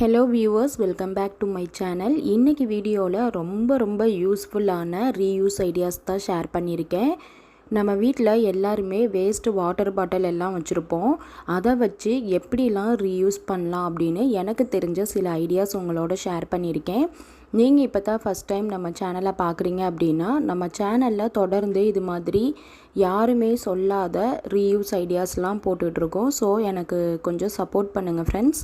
Hello viewers welcome back to my channel இன்றைக்கி வீடியோவில் ரொம்ப ரொம்ப யூஸ்ஃபுல்லான ரீயூஸ் ஐடியாஸ் தான் ஷேர் பண்ணியிருக்கேன். நம்ம வீட்டில் எல்லாருமே வேஸ்ட்டு வாட்டர் பாட்டில் எல்லாம் வச்சுருப்போம். அதை வச்சு எப்படிலாம் ரீயூஸ் பண்ணலாம் அப்படின்னு எனக்கு தெரிஞ்ச சில ஐடியாஸ் உங்களோட ஷேர் பண்ணியிருக்கேன். நீங்கள் இப்போ தான் ஃபஸ்ட் டைம் நம்ம சேனலை பார்க்குறீங்க அப்படின்னா நம்ம சேனலில் தொடர்ந்து இது மாதிரி யாருமே சொல்லாத ரீயூஸ் ஐடியாஸ்லாம் போட்டுட்ருக்கோம் ஸோ எனக்கு கொஞ்சம் சப்போர்ட் பண்ணுங்கள் ஃப்ரெண்ட்ஸ்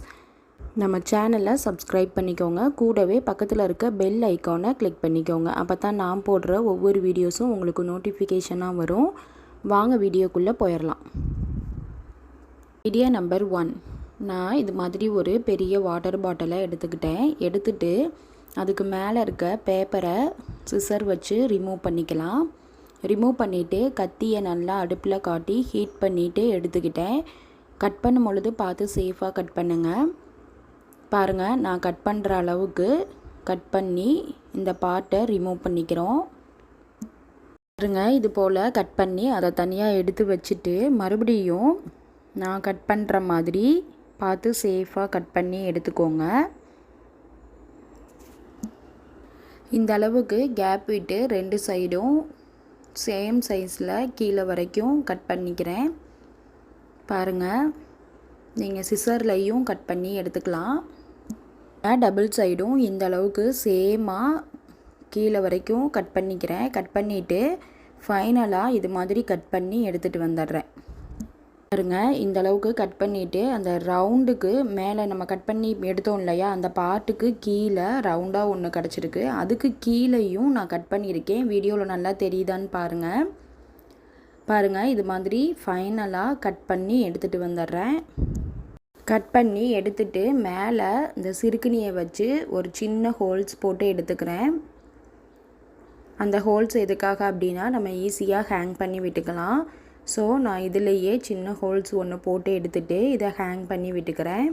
நம்ம சேனலை சப்ஸ்கிரைப் பண்ணிக்கோங்க. கூடவே பக்கத்தில் இருக்க பெல் ஐக்கானை கிளிக் பண்ணிக்கோங்க. அப்போ தான் நான் போடுற ஒவ்வொரு வீடியோஸும் உங்களுக்கு நோட்டிஃபிகேஷனாக வரும். வாங்க வீடியோக்குள்ளே போயிடலாம் வீடியோ நம்பர் ஒன் நான் இது மாதிரி ஒரு பெரிய வாட்டர் பாட்டிலை எடுத்துக்கிட்டேன். எடுத்துட்டு அதுக்கு மேலே இருக்க பேப்பரை சிசர் வச்சு ரிமூவ் பண்ணிக்கலாம். ரிமூவ் பண்ணிவிட்டு கத்தியை நல்லா அடுப்பில் காட்டி ஹீட் பண்ணிவிட்டு எடுத்துக்கிட்டேன். கட் பண்ணும் பொழுது பார்த்து சேஃபாக கட் பண்ணுங்கள் பாருங்கள் நான் கட் பண்ணுற அளவுக்கு கட் பண்ணி இந்த பார்ட்டை ரிமூவ் பண்ணிக்கிறோம். பாருங்க இது போல் கட் பண்ணி அதை தனியாக எடுத்து வச்சுட்டு மறுபடியும் நான் கட் பண்ணுற மாதிரி பார்த்து சேஃபாக கட் பண்ணி எடுத்துக்கோங்க. இந்த அளவுக்கு கேப் விட்டு ரெண்டு சைடும் சேம் சைஸில் கீழே வரைக்கும் கட் பண்ணிக்கிறேன். பாருங்கள் நீங்கள் சிசர்லையும் கட் பண்ணி எடுத்துக்கலாம். டபுள் சைடும் இந்த அளவுக்கு சேமாக கீழே வரைக்கும் கட் பண்ணிக்கிறேன். கட் பண்ணிவிட்டு ஃபைனலாக இது மாதிரி கட் பண்ணி எடுத்துகிட்டு வந்துடுறேன். பாருங்க இந்த அளவுக்கு கட் பண்ணிவிட்டு அந்த ரவுண்டுக்கு மேலே நம்ம கட் பண்ணி எடுத்தோம் இல்லையா? அந்த பாட்டுக்கு கீழே ரவுண்டாக ஒன்று கிடச்சிருக்கு. அதுக்கு கீழேயும் நான் கட் பண்ணியிருக்கேன். வீடியோவில் நல்லா தெரியுதான்னு பாருங்கள் பாருங்கள் இது மாதிரி ஃபைனலாக கட் பண்ணி எடுத்துகிட்டு வந்துடுறேன். கட் பண்ணி எடுத்துட்டு மேலே இந்த சிறுக்குனியை வச்சு ஒரு சின்ன ஹோல்ஸ் போட்டு எடுத்துக்கிறேன். அந்த ஹோல்ஸ் எதுக்காக அப்படின்னா நம்ம ஈஸியாக ஹேங் பண்ணி விட்டுக்கலாம். ஸோ நான் இதுலேயே சின்ன ஹோல்ஸ் ஒன்று போட்டு எடுத்துகிட்டு இதை ஹேங் பண்ணி விட்டுக்கிறேன்.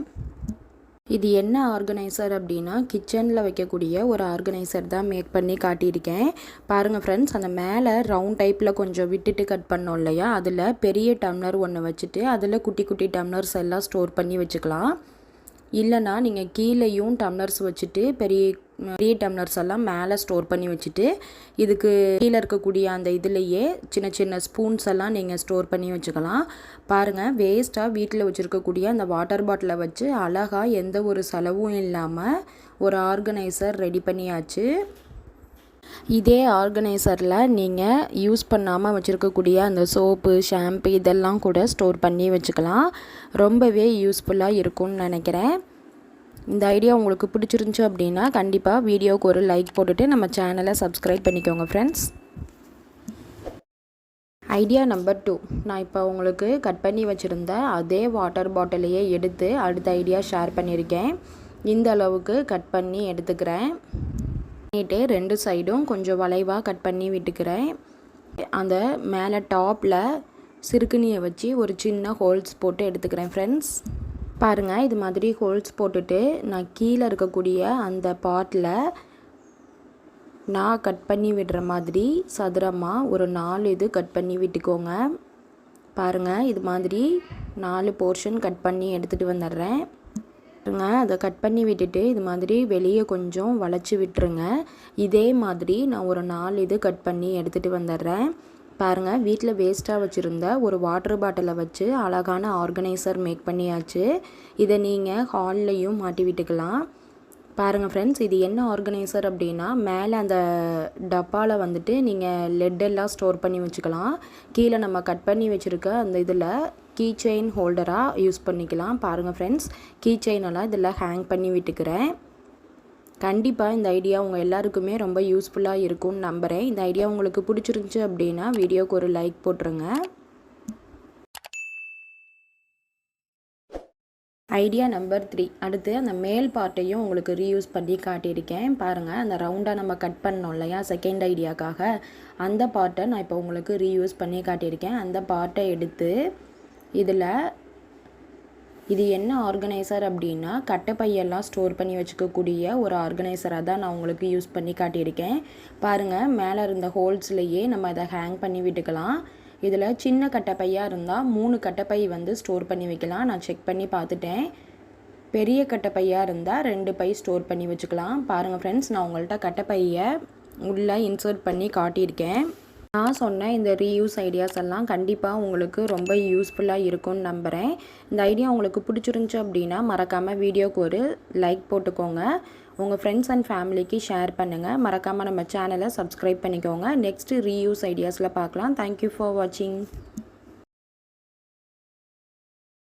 இது என்ன ஆர்கனைசர் அப்படின்னா கிச்சனில் வைக்கக்கூடிய ஒரு ஆர்கனைசர் தான் மேக் பண்ணி காட்டியிருக்கேன். பாருங்கள் ஃப்ரெண்ட்ஸ் அந்த மேலே ரவுண்ட் டைப்பில் கொஞ்சம் விட்டுட்டு கட் பண்ணோம் இல்லையா? அதில் பெரிய டம்ளர் ஒன்று வச்சுட்டு அதில் குட்டி குட்டி டம்ளர்ஸ் எல்லாம் ஸ்டோர் பண்ணி வச்சுக்கலாம். இல்லைனா நீங்கள் கீழேயும் டம்ளர்ஸ் வச்சுட்டு பெரிய பெரிய டம்ளர்ஸ் எல்லாம் மேலே ஸ்டோர் பண்ணி வச்சுட்டு இதுக்கு கீழே இருக்கக்கூடிய அந்த இதுலேயே சின்ன சின்ன ஸ்பூன்ஸ் எல்லாம் நீங்கள் ஸ்டோர் பண்ணி வச்சுக்கலாம். பாருங்கள் வேஸ்ட்டாக வீட்டில் வச்சுருக்கக்கூடிய அந்த வாட்டர் பாட்டிலை வச்சு அழகாக எந்த ஒரு செலவும் இல்லாமல் ஒரு ஆர்கனைசர் ரெடி பண்ணியாச்சு. இதே ஆர்கனைசரில் நீங்கள் யூஸ் பண்ணாமல் வச்சுருக்கக்கூடிய அந்த சோப்பு ஷாம்பு இதெல்லாம் கூட ஸ்டோர் பண்ணி வச்சுக்கலாம். ரொம்பவே யூஸ்ஃபுல்லாக இருக்கும்னு நினைக்கிறேன். இந்த ஐடியா உங்களுக்கு பிடிச்சிருந்துச்சு அப்படின்னா கண்டிப்பாக வீடியோவுக்கு ஒரு லைக் போட்டுட்டு நம்ம சேனலை சப்ஸ்கிரைப் பண்ணிக்கோங்க ஃப்ரெண்ட்ஸ் ஐடியா நம்பர் டூ நான் இப்போ உங்களுக்கு கட் பண்ணி வச்சுருந்த அதே வாட்டர் பாட்டிலையே எடுத்து அடுத்த ஐடியா ஷேர் பண்ணியிருக்கேன். இந்த அளவுக்கு கட் பண்ணி எடுத்துக்கிறேன். பண்ணிட்டு ரெண்டு சைடும் கொஞ்சம் வளைவாக கட் பண்ணி விட்டுக்கிறேன். அந்த மேலே டாப்பில் சிறுக்குனியை வச்சு ஒரு சின்ன ஹோல்ஸ் போட்டு எடுத்துக்கிறேன் ஃப்ரெண்ட்ஸ் பாருங்கள் இது மாதிரி ஹோல்ஸ் போட்டுட்டு நான் கீழே இருக்கக்கூடிய அந்த பாட்டில் நான் கட் பண்ணி விடுற மாதிரி சதுரமாக ஒரு நாலு இது கட் பண்ணி விட்டுக்கோங்க. பாருங்கள் இது மாதிரி நாலு போர்ஷன் கட் பண்ணி எடுத்துகிட்டு வந்துடுறேன். பாருங்க அதை கட் பண்ணி விட்டுட்டு இது மாதிரி வெளியே கொஞ்சம் வளைச்சி விட்டுருங்க. இதே மாதிரி நான் ஒரு நாலு இது கட் பண்ணி எடுத்துகிட்டு வந்துடுறேன். பாருங்கள் வீட்டில் வேஸ்ட்டாக வச்சுருந்த ஒரு வாட்டர் பாட்டிலை வச்சு அழகான ஆர்கனைசர் மேக் பண்ணியாச்சு. இதை நீங்கள் ஹால்லையும் மாட்டி விட்டுக்கலாம். பாருங்கள் ஃப்ரெண்ட்ஸ் இது என்ன ஆர்கனைசர் அப்படின்னா மேலே அந்த டப்பாவில் வந்துட்டு நீங்கள் லெட்டெல்லாம் ஸ்டோர் பண்ணி வச்சுக்கலாம். கீழே நம்ம கட் பண்ணி வச்சுருக்க அந்த இதில் கீ செயின் ஹோல்டராக யூஸ் பண்ணிக்கலாம். பாருங்கள் ஃப்ரெண்ட்ஸ் கீ செயினெல்லாம் இதில் ஹேங் பண்ணி விட்டுக்கிறேன். கண்டிப்பாக இந்த ஐடியா உங்கள் எல்லாருக்குமே ரொம்ப யூஸ்ஃபுல்லாக இருக்கும்னு நம்புகிறேன் இந்த ஐடியா உங்களுக்கு பிடிச்சிருந்துச்சி அப்படின்னா வீடியோக்கு ஒரு லைக் போட்டுருங்க. Idea number three. அடுத்து அந்த மேல் பார்ட்டையும் உங்களுக்கு ரீயூஸ் பண்ணி காட்டியிருக்கேன். பாருங்கள் அந்த ரவுண்டாக நம்ம கட் பண்ணோம் இல்லையா செகண்ட் ஐடியாக்காக. அந்த பார்ட்டை நான் இப்போ உங்களுக்கு ரீயூஸ் பண்ணி காட்டியிருக்கேன். அந்த பார்ட்டை எடுத்து இதில் இது என்ன ஆர்கனைசர் அப்படின்னா கட்டைப்பையெல்லாம் ஸ்டோர் பண்ணி வச்சுக்கக்கூடிய ஒரு ஆர்கனைசராக தான் நான் உங்களுக்கு யூஸ் பண்ணி காட்டியிருக்கேன். பாருங்கள் மேலே இருந்த ஹோல்ஸ்லேயே நம்ம அதை ஹேங் பண்ணி விட்டுக்கலாம். இதில் சின்ன கட்டைப்பையாக இருந்தால் மூணு கட்டைப்பை வந்து ஸ்டோர் பண்ணி வைக்கலாம். நான் செக் பண்ணி பார்த்துட்டேன். பெரிய கட்டை பையாக இருந்தால் ரெண்டு பை ஸ்டோர் பண்ணி வச்சுக்கலாம். பாருங்கள் ஃப்ரெண்ட்ஸ் நான் உங்கள்கிட்ட கட்டைப்பையை உள்ளே இன்சர்ட் பண்ணி காட்டியிருக்கேன். நான் சொன்ன இந்த ரீயூஸ் ஐடியாஸ் எல்லாம் கண்டிப்பாக உங்களுக்கு ரொம்ப யூஸ்ஃபுல்லாக இருக்கும்னு நம்புகிறேன் இந்த ஐடியா உங்களுக்கு பிடிச்சிருந்துச்சி அப்படின்னா மறக்காமல் வீடியோக்கு ஒரு லைக் போட்டுக்கோங்க. உங்கள் ஃப்ரெண்ட்ஸ் அண்ட் ஃபேமிலிக்கு ஷேர் பண்ணுங்கள் மறக்காமல் நம்ம சேனலை சப்ஸ்கிரைப் பண்ணிக்கோங்க. நெக்ஸ்ட்டு ரீயூஸ் ஐடியாஸில் பார்க்கலாம். தேங்க்யூ ஃபார் வாட்சிங்